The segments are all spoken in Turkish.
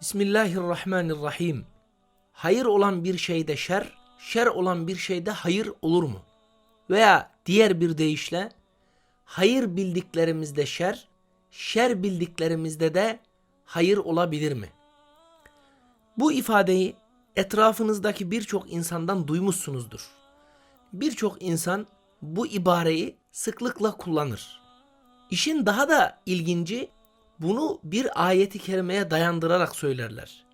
Bismillahirrahmanirrahim. Hayır olan bir şeyde şer, şer olan bir şeyde hayır olur mu? Veya diğer bir deyişle hayır bildiklerimizde şer, şer bildiklerimizde de hayır olabilir mi? Bu ifadeyi etrafınızdaki birçok insandan duymuşsunuzdur. Birçok insan bu ibareyi sıklıkla kullanır. İşin daha da ilginci bunu bir ayeti kerimeye dayandırarak söylerler.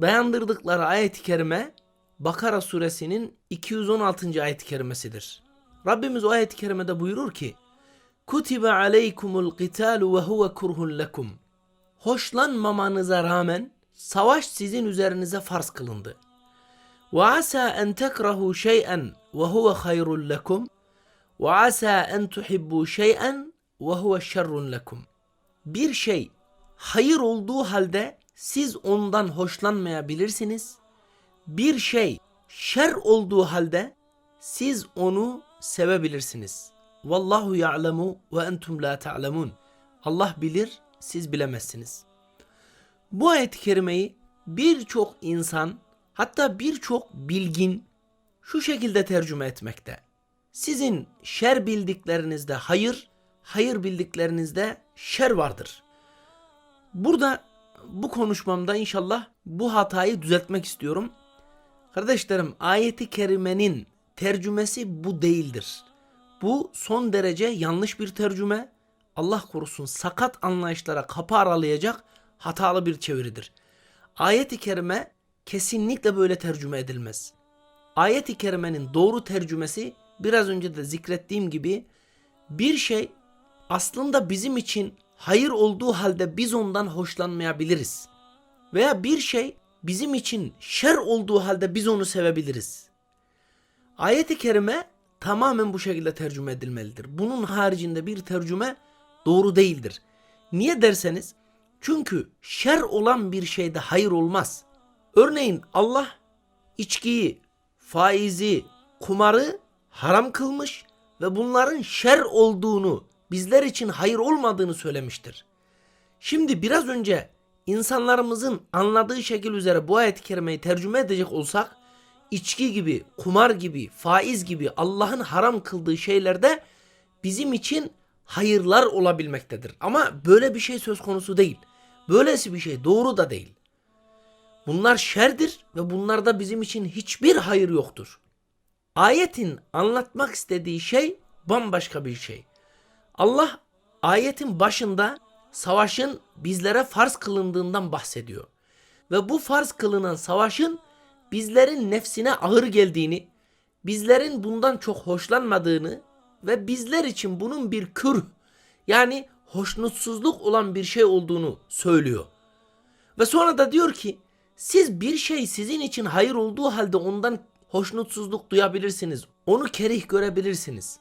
Dayandırdıkları ayeti kerime Bakara suresinin 216. ayet-i kerimesidir. Rabbimiz o ayet-i kerimede buyurur ki Kutibe aleykumul qitalu ve huve kurhun lekum. Hoşlanmamanıza rağmen savaş sizin üzerinize farz kılındı. Ve asa en tekrahu şey'en ve huve hayrun lekum. Ve asa en tuhibbu şey'en ve huve şerrun lekum. Bir şey hayır olduğu halde siz ondan hoşlanmayabilirsiniz. Bir şey şer olduğu halde siz onu sevebilirsiniz. Vallahu ya'lemu ve entum la ta'lemun. Allah bilir, siz bilemezsiniz. Bu ayet-i kerimeyi birçok insan hatta birçok bilgin şu şekilde tercüme etmekte. Sizin şer bildiklerinizde hayır, hayır bildiklerinizde şer vardır. Burada bu konuşmamda inşallah bu hatayı düzeltmek istiyorum. Kardeşlerim ayeti kerimenin tercümesi bu değildir. Bu son derece yanlış bir tercüme. Allah korusun sakat anlayışlara kapı aralayacak hatalı bir çeviridir. Ayet-i kerime kesinlikle böyle tercüme edilmez. Ayet-i kerimenin doğru tercümesi biraz önce de zikrettiğim gibi bir şey aslında bizim için hayır olduğu halde biz ondan hoşlanmayabiliriz. Veya bir şey bizim için şer olduğu halde biz onu sevebiliriz. Ayet-i kerime tamamen bu şekilde tercüme edilmelidir. Bunun haricinde bir tercüme doğru değildir. Niye derseniz çünkü şer olan bir şeyde hayır olmaz. Örneğin Allah içkiyi, faizi, kumarı haram kılmış ve bunların şer olduğunu, bizler için hayır olmadığını söylemiştir. Şimdi biraz önce insanlarımızın anladığı şekil üzere bu ayet-i kerimeyi tercüme edecek olsak içki gibi, kumar gibi, faiz gibi Allah'ın haram kıldığı şeylerde bizim için hayırlar olabilmektedir. Ama böyle bir şey söz konusu değil. Böylesi bir şey doğru da değil. Bunlar şerdir ve bunlarda bizim için hiçbir hayır yoktur. Ayetin anlatmak istediği şey bambaşka bir şey. Allah ayetin başında savaşın bizlere farz kılındığından bahsediyor. Ve bu farz kılınan savaşın bizlerin nefsine ağır geldiğini, bizlerin bundan çok hoşlanmadığını ve bizler için bunun bir kür yani hoşnutsuzluk olan bir şey olduğunu söylüyor. Ve sonra da diyor ki siz bir şey sizin için hayır olduğu halde ondan hoşnutsuzluk duyabilirsiniz. Onu kerih görebilirsiniz.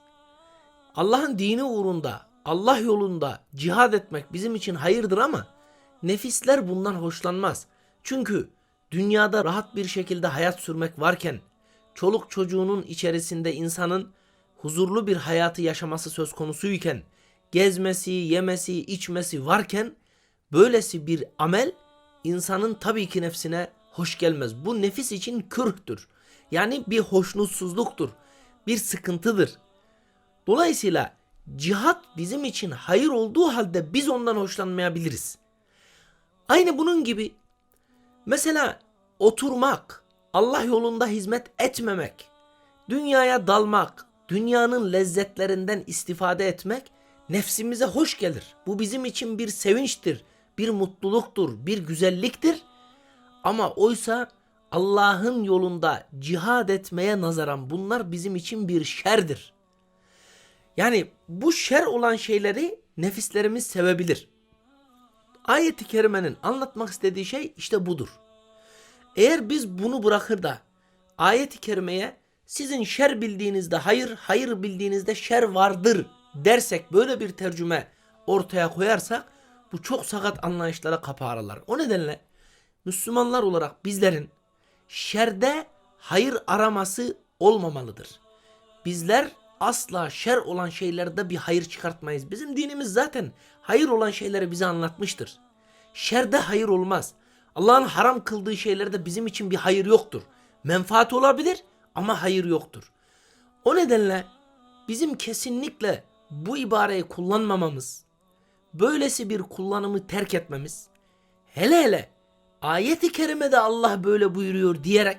Allah'ın dini uğrunda, Allah yolunda cihad etmek bizim için hayırdır ama nefisler bundan hoşlanmaz. Çünkü dünyada rahat bir şekilde hayat sürmek varken çoluk çocuğunun içerisinde insanın huzurlu bir hayatı yaşaması söz konusuyken gezmesi, yemesi, içmesi varken böylesi bir amel insanın tabii ki nefsine hoş gelmez. Bu nefis için kürhtür. Yani bir hoşnutsuzluktur. Bir sıkıntıdır. Dolayısıyla cihat bizim için hayır olduğu halde biz ondan hoşlanmayabiliriz. Aynı bunun gibi mesela oturmak, Allah yolunda hizmet etmemek, dünyaya dalmak, dünyanın lezzetlerinden istifade etmek nefsimize hoş gelir. Bu bizim için bir sevinçtir, bir mutluluktur, bir güzelliktir. Ama oysa Allah'ın yolunda cihad etmeye nazaran bunlar bizim için bir şerdir. Yani bu şer olan şeyleri nefislerimiz sevebilir. Ayet-i kerimenin anlatmak istediği şey işte budur. Eğer biz bunu bırakır da ayet-i kerimeye sizin şer bildiğinizde hayır, hayır bildiğinizde şer vardır dersek böyle bir tercüme ortaya koyarsak bu çok sakat anlayışlara kapı aralar. O nedenle Müslümanlar olarak bizlerin şerde hayır araması olmamalıdır. Bizler asla şer olan şeylerde bir hayır çıkartmayız. Bizim dinimiz zaten hayır olan şeyleri bize anlatmıştır. Şerde hayır olmaz. Allah'ın haram kıldığı şeylerde bizim için bir hayır yoktur. Menfaat olabilir ama hayır yoktur. O nedenle bizim kesinlikle bu ibareyi kullanmamamız, böylesi bir kullanımı terk etmemiz, hele hele ayeti kerimede Allah böyle buyuruyor diyerek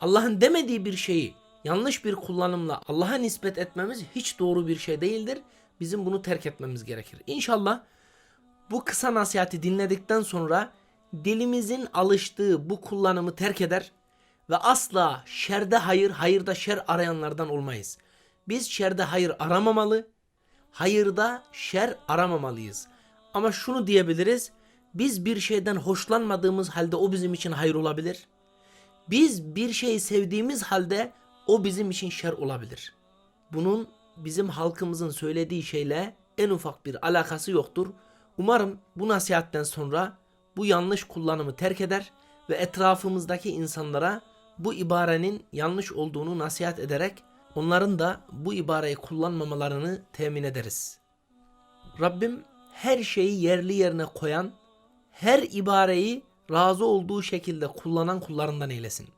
Allah'ın demediği bir şeyi yanlış bir kullanımla Allah'a nispet etmemiz hiç doğru bir şey değildir. Bizim bunu terk etmemiz gerekir. İnşallah bu kısa nasihati dinledikten sonra dilimizin alıştığı bu kullanımı terk eder ve asla şerde hayır, hayırda şer arayanlardan olmayız. Biz şerde hayır aramamalı, hayırda şer aramamalıyız. Ama şunu diyebiliriz, biz bir şeyden hoşlanmadığımız halde o bizim için hayır olabilir. Biz bir şeyi sevdiğimiz halde o bizim için şer olabilir. Bunun bizim halkımızın söylediği şeyle en ufak bir alakası yoktur. Umarım bu nasihatten sonra bu yanlış kullanımı terk eder ve etrafımızdaki insanlara bu ibarenin yanlış olduğunu nasihat ederek onların da bu ibareyi kullanmamalarını temin ederiz. Rabbim her şeyi yerli yerine koyan, her ibareyi razı olduğu şekilde kullanan kullarından eylesin.